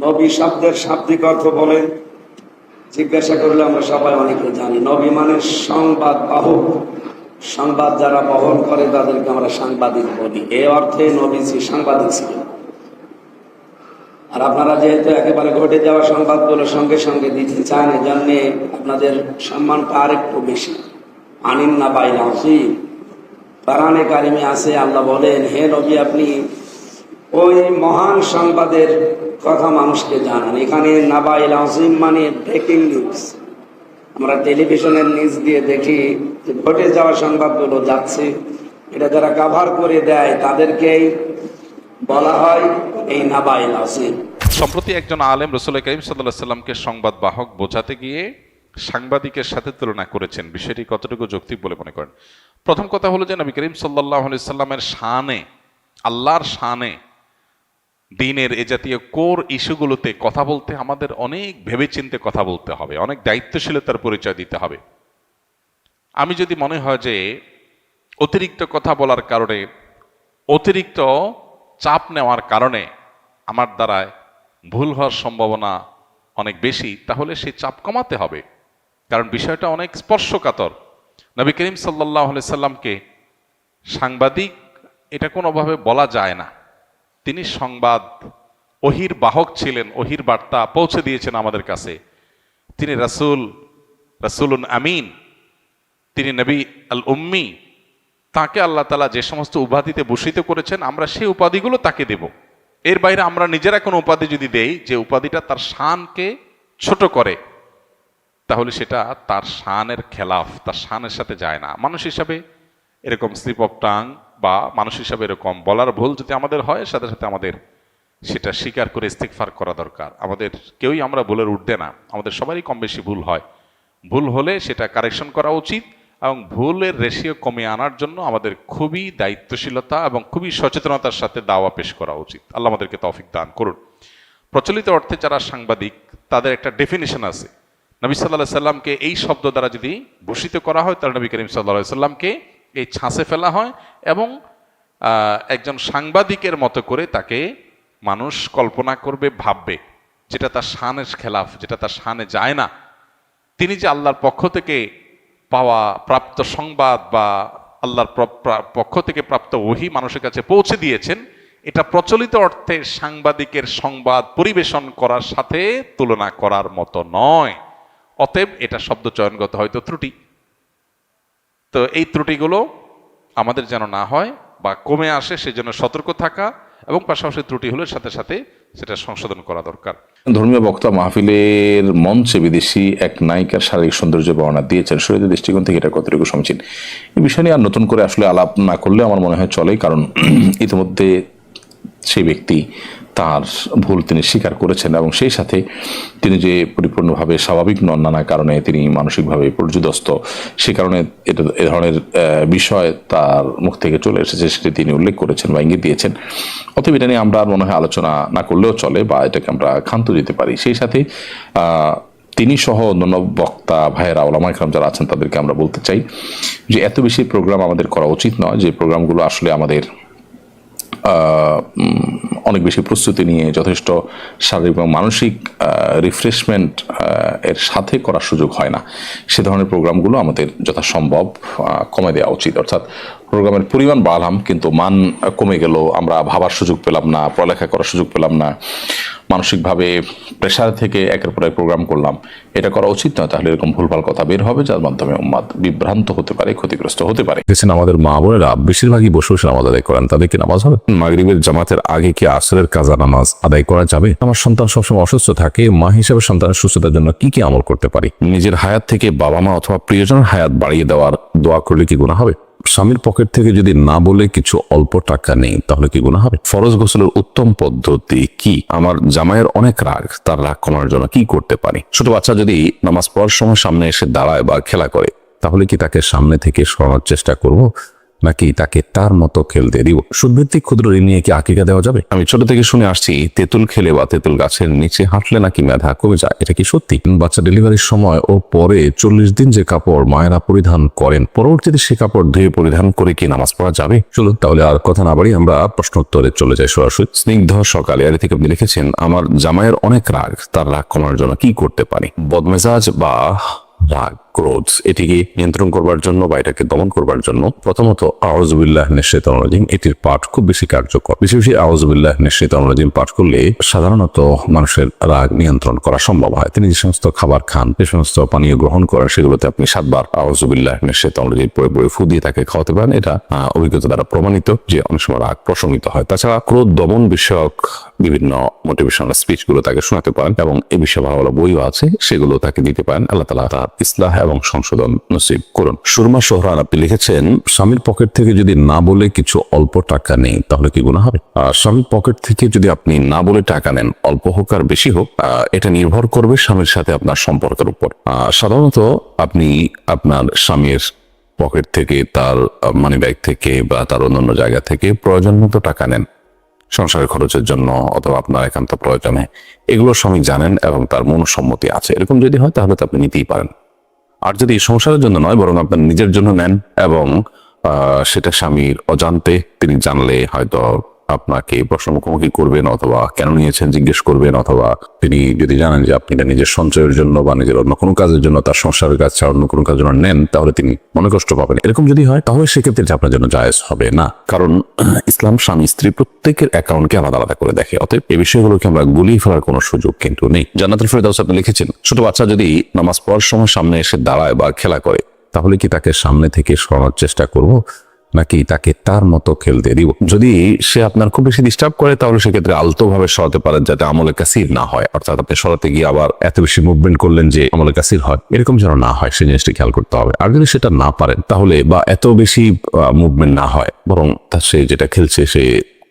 নবী শব্দের শাব্দিক অর্থ বলেন জিজ্ঞাসা করলে আমরা সবাই অনেকে জানি। নবী মানে সংবাদ বাহক। সংবাদ যারা বহন করে, তাদেরকে আমরা সাংবাদিক বলি। এ অর্থে নবীজি সাংবাদিক ছিলেন। আর আপনারা যেহেতু একেবারে ঘটে যাওয়া সংবাদগুলো সঙ্গে সঙ্গে দিতে চান এজন্যে আপনাদের সম্মানটা আরেকটু বেশি। আনিন না বাইলা কোরআনে কারিমে আছে, আল্লাহ বলেন, হে নবী, আপনি ওই মহান সংবাদের কথা মানুষকে জানান। এখানে নাবাইল আজিম মানে ব্রেকিং নিউজ আমরা টেলিভিশনের নিউজ দিয়ে দেখি যে ঘটে যাওয়া সংবাদগুলো যাচ্ছে। এটা যারা কাভার করে দেয়, তাদেরকেই বলা হয় এই নাবাইল আজিম। সম্প্রতি একজন আলেম রসুল করিম সাল্লাহ সাল্লামকে সংবাদ বাহক বোঝাতে গিয়ে সাংবাদিকের সাথে তুলনা করেছেন। বিষয়টি কতটুকু যৌক্তিক বলে মনে করেন? প্রথম কথা হলো যে নবী করিম সাল্লাহ সাল্লামের শানে, আল্লাহর শানে দিনের এ জাতীয় কোর ইস্যুগুলোতে কথা বলতে আমাদের অনেক ভেবেচিন্তে কথা বলতে হবে, অনেক দায়িত্বশীলতার পরিচয় দিতে হবে। আমি যদি মনে হয় যে অতিরিক্ত কথা বলার কারণে, অতিরিক্ত চাপ নেওয়ার কারণে আমার দ্বারায় ভুল হওয়ার সম্ভাবনা অনেক বেশি, তাহলে সেই চাপ কমাতে হবে। কারণ বিষয়টা অনেক স্পর্শকাতর। নবী করিম সাল্লাহ সাল্লামকে সাংবাদিক এটা কোনোভাবে বলা যায় না। তিনি সংবাদ ওহির বাহক ছিলেন ওহির বার্তা পৌঁছে দিয়েছেন আমাদের কাছে। তিনি রাসুল, রাসুলুন আমিন, তিনি নবী আল উম্মি। তাকে আল্লাহ তালা যে সমস্ত উপাধিতে ভূষিত করেছেন, আমরা সেই উপাধিগুলো তাকে দেব। এর বাইরে আমরা নিজেরা কোনো উপাধি যদি দেই, যে উপাধিটা তার শানকে ছোট করে, তাহলে সেটা তার শানের খেলাফ, তার শানের সাথে যায় না। মানুষ হিসাবে এরকম স্লিপ অফ টাং বা মানুষ হিসাবে এরকম বলার ভুল যদি আমাদের হয়, সাথে সাথে আমাদের সেটা স্বীকার করে ইস্তেকফার করা দরকার। আমাদের কেউই আমরা ভুলের উঠতে না, আমাদের সবারই কম বেশি ভুল হয়। ভুল হলে সেটা কারেকশন করা উচিত এবং ভুলের রেশিও কমে আনার জন্য আমাদের খুবই দায়িত্বশীলতা এবং খুবই সচেতনতার সাথে দাওয়া পেশ করা উচিত। আল্লাহ আমাদেরকে তফিক দান করুন। প্রচলিত অর্থে যারা সাংবাদিক, তাদের একটা ডেফিনেশন আছে। নবী সাল্লাহ সাল্লামকে এই শব্দ দ্বারা যদি ভূষিত করা হয়, তাহলে নবী করিম সাল্লাহ সাল্লামকে এই ছাঁচে ফেলা হয় এবং একজন সাংবাদিকের মতো করে তাকে মানুষ কল্পনা করবে, ভাববে, যেটা তার শানের খেলাফ, যেটা তার শানে যায় না। তিনি যে আল্লাহর পক্ষ থেকে পাওয়া প্রাপ্ত সংবাদ বা আল্লাহর পক্ষ থেকে প্রাপ্ত ওহি মানুষের কাছে পৌঁছে দিয়েছেন, এটা প্রচলিত অর্থে সাংবাদিকের সংবাদ পরিবেশন করার সাথে তুলনা করার মতো নয়। অতএব এটা শব্দ চয়নগত হয়তো ত্রুটি। তো এই ত্রুটিগুলো আমাদের যেন না হয় বা কমে আসে, সেজন্য সতর্ক থাকা এবং পাশাপাশি ত্রুটি হলে সাথে সাথে সেটা সংশোধন করা দরকার। ধর্মীয় বক্তা মাহফিলের মঞ্চে বিদেশি এক নায়িকার শারীরিক সৌন্দর্য বর্ণনা দিয়েছেন। শরীরের দৃষ্টিকোণ থেকে এটা কতটুকু সমীচীন? এই বিষয় নিয়ে আর নতুন করে আসলে আলাপ না করলে আমার মনে হয় চলে কারণ ইতিমধ্যে সেই ব্যক্তি তার ভুল তিনি স্বীকার করেছেন এবং সেই সাথে তিনি যে পরিপূর্ণভাবে স্বাভাবিক নন নানা কারণে তিনি মানসিকভাবে পর্যুদস্ত। সে কারণে এটা, এ ধরনের বিষয় তার মুখ থেকে চলে এসেছে সেটি তিনি উল্লেখ করেছেন বা ইঙ্গিত দিয়েছেন। অতএব এটা নিয়ে আমরা আর মনে হয় আলোচনা না করলেও চলে বা এটাকে আমরা ক্ষান্ত দিতে পারি। সেই সাথে তিনি সহ অন্যান্য বক্তা, ভাইয়েরা, ওলামা ইকরাম যারা আছেন তাদেরকে আমরা বলতে চাই যে এত বেশি প্রোগ্রাম আমাদের করা উচিত নয়। যে প্রোগ্রামগুলো আসলে আমাদের অনেক বেশি প্রস্তুতি নিয়ে যথেষ্ট শারীরিক এবং মানসিক রিফ্রেশমেন্ট এর সাথে করার সুযোগ হয় না। সে ধরনের প্রোগ্রামগুলো আমাদের যথাসম্ভব কমে দেওয়া উচিত। অর্থাৎ প্রোগ্রামের পরিমাণ বাড়লাম, কিন্তু মান কমে গেল, আমরা ভাবার সুযোগ পেলাম না, পড়ালেখা করার সুযোগ পেলাম না। মানসিকভাবে প্রেশার থেকে একের পর এক প্রোগ্রাম করলাম। এটা করা উচিত নয় তাহলে এরকম ভুলভাল কথা বের হবে যার মাধ্যমে উম্মাদ বিভ্রান্ত হতে পারে ক্ষতিগ্রস্ত হতে পারে। দেখছেন আমাদের মা বোনেরা বেশিরভাগই বসে বসে নামাজ আদায় করেন তাদের কি নামাজ হবে? মাগরিবের জামাতের আগে কি আসরের কাজা নামাজ আদায় করা যাবে? আমার সন্তান সবসময় অসুস্থ থাকে মা হিসেবে সন্তানের সুস্থতার জন্য কি কি আমল করতে পারি? নিজের হায়াত থেকে বাবা মা অথবা প্রিয়জনের হায়াত বাড়িয়ে দেওয়ার দোয়া করলে কি গুণা হবে? স্বামীর পকেট থেকে যদি না বলে কিছু অল্প টাকা নেই, তাহলে কি গুণা হবে? ফরজ গোসলের উত্তম পদ্ধতি কি? আমার জামাইয়ের অনেক রাগ, তার রাগ কমানোর জন্য কি করতে পারি? ছোট বাচ্চা যদি নামাজ পড়ার সময় সামনে এসে দাঁড়ায় বা খেলা করে, তাহলে কি তাকে সামনে থেকে সরানোর চেষ্টা করব? নাকি তাকে তার মতো খেলতে দিব? সুদভিত্তিক ক্ষুদ্র ঋণ নিয়ে কি আকিকা দেওয়া যাবে? আমি ছোট থেকে শুনে আসছি তেঁতুল খেলে বা তেঁতুল গাছের নিচে হাঁটলে নাকি মেধা কমে যায়? এটা কি সত্যি? বাচ্চা ডেলিভারির সময় ও পরে চল্লিশ দিন যে কাপড় মায়েরা পরিধান করেন পরবর্তীতে সে কাপড় ধুয়ে পরিধান করে কি নামাজ পড়া যাবে? চলুন তাহলে আর কথা না বাড়ি আমরা প্রশ্ন উত্তরে চলে যাই সরাসরি। স্নিগ্ধ সকালে আর থেকে আপনি লিখেছেন আমার জামাইয়ের অনেক রাগ তার রাগ কমানোর জন্য কি করতে পারি? বদমেজাজ বা রাগ ক্রোধ, এটিকে নিয়ন্ত্রণ করবার জন্য বা এটাকে দমন করবার জন্য প্রথমত আওয়াজবিল্লাহ নিশ্চিতান রাজিম এটির পাঠ খুব বেশি কার্যকর। বেশি বেশি আওয়াজবিল্লাহ নিশ্চিতান রাজিম পাঠ করলে সাধারণত মানুষের রাগ নিয়ন্ত্রণ করা সম্ভব হয়। তিনি যে সমস্ত খাবার খান, যে সমস্ত পানীয় গ্রহণ করেন, সেগুলোতে আপনি সাতবার আওয়াজবিল্লাহ নিশ্চিতান রাজিম পরে পরে ফু দিয়ে তাকে খাওয়াতে পারেন। এটা অভিজ্ঞতা দ্বারা প্রমাণিত যে অনেক সময় রাগ প্রশমিত হয়। তাছাড়া ক্রোধ দমন বিষয়ক বিভিন্ন মোটিভেশনাল স্পিচগুলো তাকে শোনাতে পারেন এবং এ বিষয়ে ভালো ভালো বইও আছে, সেগুলো তাকে দিতে পারেন। আল্লাহ তালা তার ইসলাহ এবং সংশোধন নসিব করুন। সুরমা সোহরান, আপনি লিখেছেন, স্বামীর পকেট থেকে যদি না বলে কিছু অল্প টাকা নেই, তাহলে কি গুণা হবে? আর স্বামীর পকেট থেকে যদি আপনি না বলে টাকা নেন, অল্প হোক আর বেশি হোক এটা নির্ভর করবে স্বামীর সাথে আপনার সম্পর্কের উপর। সাধারণত আপনি আপনার স্বামীর পকেট থেকে, তার মানি ব্যাগ থেকে বা তার অন্যান্য জায়গা থেকে প্রয়োজন মতো টাকা নেন। সংসারের খরচের জন্য অথবা আপনার একান্ত প্রয়োজনে। এগুলো স্বামী জানেন এবং তার মনসম্মতি আছে। এরকম যদি হয়, তাহলে তো আপনি নিতেই পারেন। আর যদি সংসারের জন্য নয়, বরং আপনার নিজের জন্য নেন এবং সেটা স্বামীর অজান্তে তিনি জানলে হয়তো আপনাকে প্রশ্ন মুখোমুখি করবেন অথবা কেন নিয়েছেন জিজ্ঞেস করবেন অথবা তিনি যদি জানেন যে আপনি এটা নিজের সঞ্চয়ের জন্য বা নিজের অন্য কোনো কাজের জন্য তার সংসারের কাজ ছাড়া অন্য কোনো কাজের জন্য নেন, তাহলে তিনি মনে কষ্ট পাবেন। এরকম যদি হয়, তাহলে সেক্ষেত্রে আপনার জন্য জায়েজ হবে না। কারণ ইসলাম স্বামী স্ত্রী প্রত্যেকের অ্যাকাউন্টকে আলাদা আলাদা করে দেখে, অতএব এই বিষয়গুলোকে আমরা গুলিয়ে ফেলার কোনো সুযোগ কিন্তু নেই। জান্নাতুল ফেরদাউস আপনি লিখেছেন, ছোট বাচ্চা যদি নামাজ পড়ার সময় সামনে এসে দাঁড়ায় বা খেলা করে, তাহলে কি তাকে সামনে থেকে সরানোর চেষ্টা করব? নাকি তাকে তার মতো খেলতে দিব? যদি সে আপনার খুব বেশি ডিস্টার্ব করে, তাহলে সেক্ষেত্রে আলতো ভাবে সরাতে পারেন যাতে আমলে কাসির না হয়। অর্থাৎ আপনি সরাতে গিয়ে আবার এত বেশি মুভমেন্ট করলেন যে আমলে কাসির হয়। এরকম যেন না হয় সেই জিনিসটি খেয়াল করতে হবে। আর যদি সেটা না পারেন, তাহলে বা এত বেশি মুভমেন্ট না হয়, বরং তার সে যেটা খেলছে, সে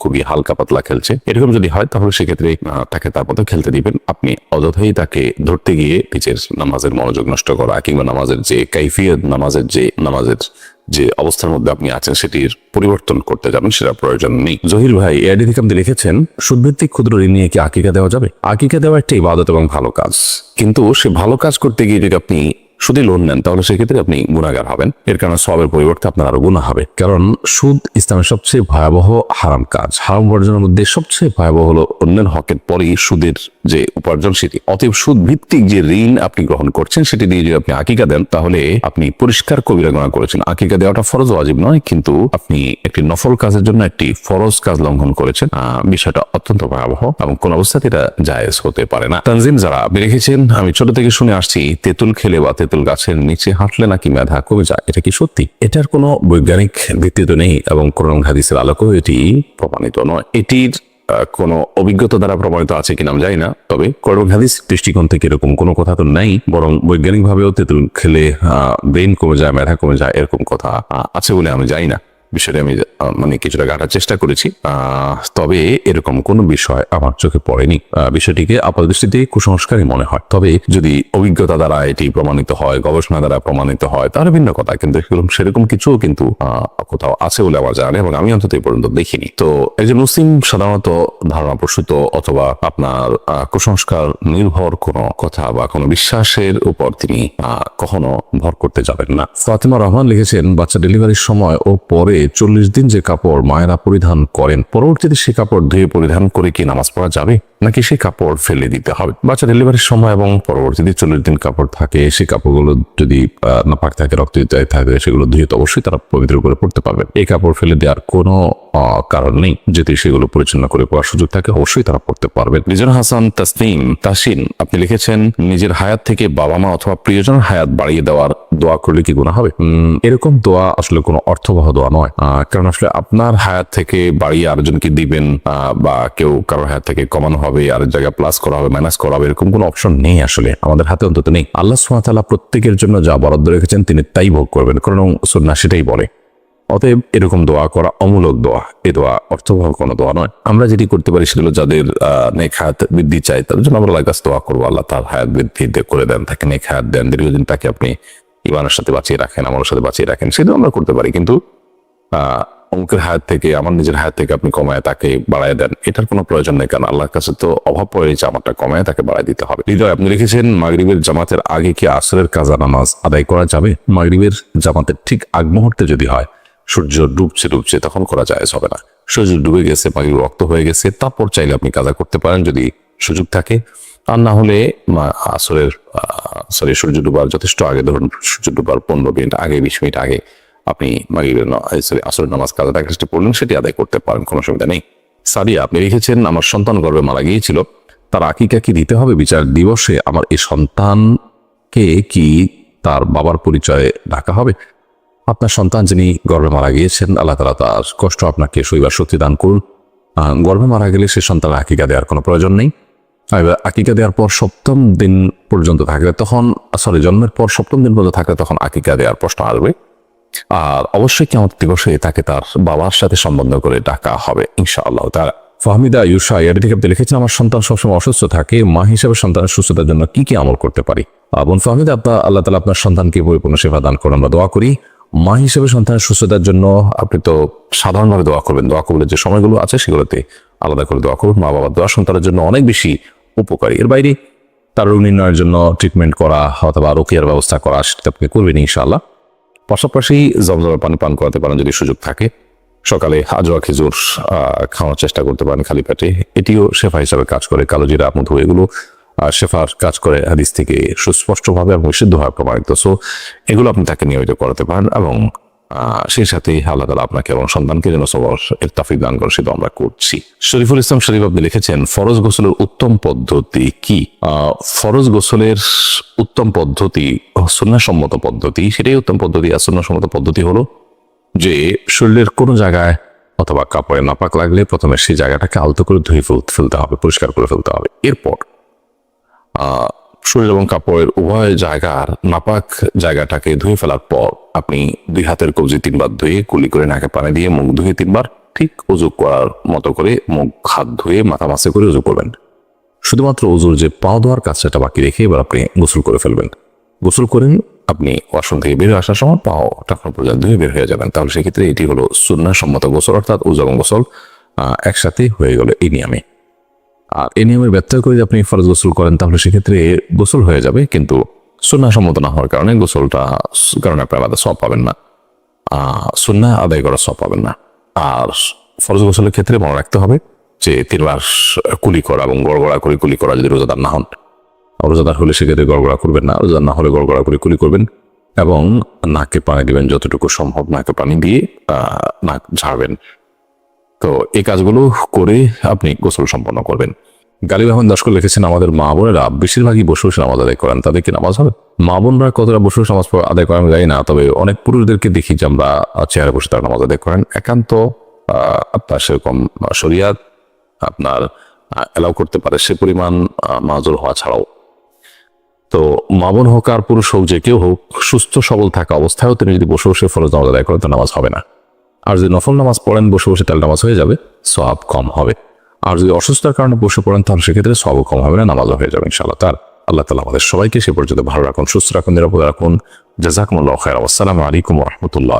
খুবই হালকা পাতলা খেলছে। এরকম যদি হয়, তাহলে সেক্ষেত্রে তাকে তার মতো খেলতে দিবেন। আপনি অযথাই তাকে ধরতে গিয়ে নিজের নামাজের মনোযোগ নষ্ট করা, কিংবা নামাজের যে কাইফিয়ত, নামাজের যে নামাজের যে অবস্থার মধ্যে আপনি আছেন সেটির পরিবর্তন করতে যাবেন সেটা প্রয়োজন নেই। জহির ভাই এআইডি থেকে আপনি লিখেছেন সুদভিত্তিক ক্ষুদ্র ঋণ নিয়ে কি আকিকা দেওয়া যাবে? আকিকা দেওয়া একটা ইবাদত এবং ভালো কাজ। কিন্তু সে ভালো কাজ করতে গিয়ে যদি আপনি সুদে লোন নেন, তাহলে সেক্ষেত্রে আপনি গুণাগার হবেন। এর কারণে সবের পরিবর্তে আপনার আরও গুণা হবে। কারণ সুদ ইসলামের সবচেয়ে ভয়াবহ হারাম কাজ। হারাম বর্জনের মধ্যে সবচেয়ে ভয়াবহ হলো অন্যের হকের পরেই সুদের যে উপার্জন সেটি অতএব সুদ ভিত্তিক যে ঋণ আপনি গ্রহণ করছেন, সেটি দিয়ে যদি আপনি আকিকা দেন, তাহলে আপনি পরিষ্কার কবিরা গুণা করেছেন। আকিকা দেওয়াটা ফরজ ওয়াজিব নয়, কিন্তু আপনি একটি নফল কাজের জন্য একটি ফরজ কাজ লঙ্ঘন করেছেন। বিষয়টা অত্যন্ত ভয়াবহ এবং কোন অবস্থাতে এটা জায়েজ হতে পারে না। তানজিম, যারা আপনি রেখেছেন, আমি ছোট থেকে শুনে আসছি, তেঁতুল খেলে বা তেঁতুল গাছের নিচে হাঁটলে নাকি মেধা কমে যায়? এটা কি সত্যি? এটার কোনো বৈজ্ঞানিক ভিত্তি তো নেই এবং কোরআন হাদিসের আলোকেও এটি প্রমাণিত নয়। এটির কোনো অভিজ্ঞতা দ্বারা প্রমাণিত আছে কিনা আমি জানি না, তবে কোরআন হাদিস দৃষ্টিকোণ থেকে এরকম কোনো কথা তো নেই, বরং বৈজ্ঞানিকভাবেও তেঁতুল খেলে ব্রেন কমে যায় মেধা কমে যায়, এরকম কথা আছে বলে আমি জানি না। বিষয়টা আমি মানে কিছুটা ঘাটার চেষ্টা করেছি। তবে এরকম কোনো বিষয় আমার চোখে পড়েনি। বিষয়টিকে আপাত আপাতদৃষ্টিতে কুসংস্কারই মনে হয়। তবে যদি অভিজ্ঞতা দ্বারা এটি প্রমাণিত হয়, গবেষণা দ্বারা প্রমাণিত হয়, তাহলে ভিন্ন কথা। কিন্তু সেরকম কিছু কিন্তু কোথাও আছে বলে আমার জানা এবং আমি অন্তত এই পর্যন্ত দেখিনি। তো একজন মুসলিম সাধারণত ধারণা প্রসূত অথবা আপনার কুসংস্কার নির্ভর কোনো কথা বা কোনো বিশ্বাসের উপর তিনি কখনো ভর করতে যাবেন না। ফাতিমা রহমান লিখেছেন, বাচ্চা ডেলিভারির সময় ও পরে চল্লিশ দিন যে কাপড় মায়েরা পরিধান করেন, পরবর্তীতে সে কাপড় ধুয়ে পরিধান করে কি নামাজ পড়া যাবে? নাকি সেই কাপড় ফেলে দিতে হবে? বাচ্চা ডেলিভারির সময় এবং পরবর্তীতে চল্লিশ দিন কাপড় থাকে সেই কাপড়গুলো যদি নাপাক থাকে, রক্ত থাকে, সেগুলো ধুয়ে তো অবশ্যই তারা পবিত্র করে পড়তে পারবেন এই কাপড় ফেলে দেওয়ার কোনো কারণ নেই, যদি সেগুলো পরিচ্ছন্ন করে পড়ার সুযোগ থাকে, অবশ্যই তারা পড়তে পারবেন লিজন হাসান তাসনিম তাসিন আপনি লিখেছেন, নিজের হায়াত থেকে বাবা মা অথবা প্রিয়জনের হায়াত বাড়িয়ে দেওয়ার দোয়া করলে কি গুণা হবে? এরকম দোয়া আসলে কোনো অর্থবহ দোয়া নয়। কারণ আসলে আপনার হায়াত থেকে বাড়িয়ে আরেকজনকে দিবেন বা কেউ কারোর হায়াত থেকে কমানো হবে, আরেক জায়গায় প্লাস করা হবে মাইনাস করা হবে, এরকম কোনো অপশন নেই আসলে। আমাদের হাতে অন্তত নেই। আল্লাহ সুমাতালা প্রত্যেকের জন্য যা বরাদ্দ রেখেছেন, তিনি তাই ভোগ করবেন, কারণ সুন্না সেটাই বলে। অতএব এরকম দোয়া করা অমূলক দোয়া। এ দোয়া অর্থবহ কোনো দোয়া নয়। আমরা যেটি করতে পারি সেগুলো যাদের নেক হায়াত বৃদ্ধি চাই তাদের জন্য আমরা কাছে দোয়া করব। আল্লাহ তার হায়াত বৃদ্ধি করে দেন, তাকে নেক হায়াত দেন। দীর্ঘদিন তাকে আপনি ইমানের সাথে বাঁচিয়ে রাখেন আমার সাথে বাঁচিয়ে রাখেন, সেটাও আমরা করতে পারি। কিন্তু অঙ্কের হায়াত থেকে, আমার নিজের হায়াত থেকে আপনি কমায় তাকে বাড়ায় দেন। এটার কোনো প্রয়োজন নেই, কারণ আল্লাহর কাছে তো অভাব পড়ে যে আমারটা কমায় তাকে বাড়ায় দিতে হবে। হৃদয়, আপনি লিখেছেন মাগরিবের জামাতের আগে কি আসরের কাজা নামাজ আদায় করা যাবে? মাগরিবের জামাতের ঠিক আগ মুহূর্তে যদি হয়, সূর্য ডুবছে ডুবছে, তখন করা যায় হবে না। সূর্য ডুবে গেছে, মাগরিব রক্ত হয়ে গেছে, তারপর চাইলে আপনি কাজা করতে পারেন যদি সুযোগ থাকে। আর না হলে আসরের সরি সূর্য ডুবার যথেষ্ট আগে, ধরুন সূর্য ডুবার পনেরো মিনিট আগে, বিশ মিনিট আগে আপনি সরি আসরের নামাজ কাজা তাকে পড়লেন সেটি আদায় করতে পারেন, কোনো অসুবিধা নেই। সাদিয়া, আপনি লিখেছেন আমার সন্তান গর্ভে মারা গিয়েছিল। তার আকিকা কি দিতে হবে বিচার দিবসে? আমার এই সন্তানকে কি তার বাবার পরিচয়ে ডাকা হবে? আপনার সন্তান যিনি গর্বে মারা গিয়েছেন, আল্লাহ তালা তার কষ্ট আপনাকে শৈবার শক্তি দান করুন। গর্বে মারা গেলে সে সন্তান আকিকা দেওয়ার কোনো প্রয়োজন নেই। এবার আকিকা দেওয়ার পর সপ্তম দিন পর্যন্ত থাকলে তখন সরি জন্মের পর সপ্তম দিন পর্যন্ত থাকলে তখন আকিকা দেওয়ার প্রশ্ন আসবে। অবশ্যই কেমন দিবসে তাকে তার বাবার সাথে সম্বন্ধ করে ডাকা হবে, ইনশাআল্লাহ। তার ফাহমিদা ইউসা এর থেকে আপনি লিখেছেন, আমার সন্তান সবসময় অসুস্থ থাকে, মা হিসেবে সন্তানের সুস্থতার জন্য কি কি আমল করতে পারি? বোন ফাহমিদা আপনার আল্লাহ তালা আপনার সন্তানকে পরিপূর্ণ সেবা দান করুন, আমরা দোয়া করি। মা হিসেবে সন্তানের সুস্থতার জন্য আপনি তো সাধারণভাবে দোয়া করবেন। দোয়া কবুলের যে সময়গুলো আছে, সেগুলোতে আলাদা করে দোয়া করুন। মা বাবার দোয়া সন্তানের জন্য অনেক বেশি উপকারী। এর বাইরে তার রোগ নির্ণয়ের জন্য ট্রিটমেন্ট করা অথবা রোকিয়ার ব্যবস্থা করা, সেটা আপনি করবেন, ইনশাআল্লাহ। পাশাপাশি জমজমের পানি পান করাতে পারেন যদি সুযোগ থাকে। সকালে আজোয়া খেজুর খাওয়ার চেষ্টা করতে পারেন খালি পেটে। এটিও শেফা হিসাবে কাজ করে। কালো জিরা, মধু এগুলো আর শেফার কাজ করে হাদিস থেকে সুস্পষ্টভাবে এবং বিশুদ্ধভাবে প্রমাণিত। সো এগুলো আপনি তাকে নিয়মিত করাতে পারেন এবং সেই সাথে আল্লাহ তালা আপনাকে এবং সন্তানকে যেন সবার তাফিক দান করেন সেটা আমরা করছি। শরীফুল ইসলাম শরীফ আপনি লিখেছেন, ফরজ গোসলের উত্তম পদ্ধতি কি? ফরজ গোসলের উত্তম পদ্ধতি, সুন্নাসম্মত পদ্ধতি, সেটাই উত্তম পদ্ধতি আর সুন্নাসম্মত পদ্ধতি হলো যে শরীরের কোনো জায়গায় অথবা কাপড়ে নাপাক লাগলে প্রথমে সেই জায়গাটাকে আলতো করে ধুয়ে ফেল- ফেলতে হবে, পরিষ্কার করে ফেলতে হবে। এরপর শরীর এবং কাপড়ের উভয় জায়গার নাপাক জায়গাটাকে ধুয়ে ফেলার পর আপনি দুই হাতের কবজি তিনবার ধুয়ে কুলি করে নাকে পানি দিয়ে মুখ ধুয়ে তিনবার ঠিক উজু করার মতো করে মুখ, হাত ধুয়ে মাথা মাসে করে উজু করবেন। শুধুমাত্র উজুর যে পা ধোয়ার কাজটা বাকি রেখে এবার আপনি গোসল করে ফেলবেন। গোসল করেন, আপনি ওয়াশরুম থেকে বের আসার সময় পাও টাকার পর্যন্ত ধুয়ে বের হয়ে যাবেন। তাহলে সেক্ষেত্রে এটি হলো সুন্না সম্মত গোসল, অর্থাৎ উজু এবং গোসল একসাথে হয়ে গেল এই নিয়মে। আর এই নিয়মের ব্যত্যয় করে আপনি ফরজ গোসল করেন, তাহলে সেক্ষেত্রে গোসল হয়ে যাবে, কিন্তু সুন্না সম্মত না হওয়ার কারণে গোসলটা কারণে আপনি আলাদা সব পাবেন না। সুন্না আদায় করার সব পাবেন না। আর ফরজ গোসলের ক্ষেত্রে মনে রাখতে হবে যে তিনবার কুলি করা এবং গড়গড়া করে কুলি করা যদি রোজাদার না হন, রোজাদার হলে সেক্ষেত্রে গড়গড়া করবেন না, রোজাদার না হলে গড়গড়া করে কুলি করবেন এবং নাকে পানি দিবেন যতটুকু সম্ভব, নাকে পানি দিয়ে নাক ঝাড়বেন। তো এই কাজগুলো করে আপনি গোসল সম্পন্ন করবেন। গালিব আহমেদ দাসকর লিখেছেন, আমাদের মা বোনেরা বেশিরভাগই বসে বসে নামাজ আদায় করেন। তাদের কি নামাজ হবে? মা বোনরা কতটা বসে বসে নামাজ আদায় করেন জানি না, তবে অনেক পুরুষদেরকে দেখি যে আমরা চেয়ারে বসে তারা নামাজ আদায় করেন। একান্ত আপনার সেরকম শরিয়াত আপনার অ্যালাউ করতে পারে সে পরিমাণ মাজুর হওয়া ছাড়াও। তো মা বোন হোক আর পুরুষ হোক, যে কেউ হোক, সুস্থ সবল থাকা অবস্থায়ও তিনি যদি বসে বসে ফরজ নামাজ আদায় করেন, তো নামাজ হবে না। আর যদি নফল নামাজ পড়েন, বসে বসে তাহলে নামাজ হয়ে যাবে সব কম হবে। আর যদি অসুস্থতার কারণে বসে পড়েন, তাহলে সেক্ষেত্রে সবও কম হবে না, নামাজও হয়ে যাবে ইনশাআল্লাহ তার আল্লাহ তালা আমাদের সবাইকে সে পর্যন্ত ভালো রাখুন, সুস্থ রাখুন, নিরাপদ রাখুন। জাজাকুমুল্লাহ খায় আসসালামু আলাইকুম রহমতুল্লাহ।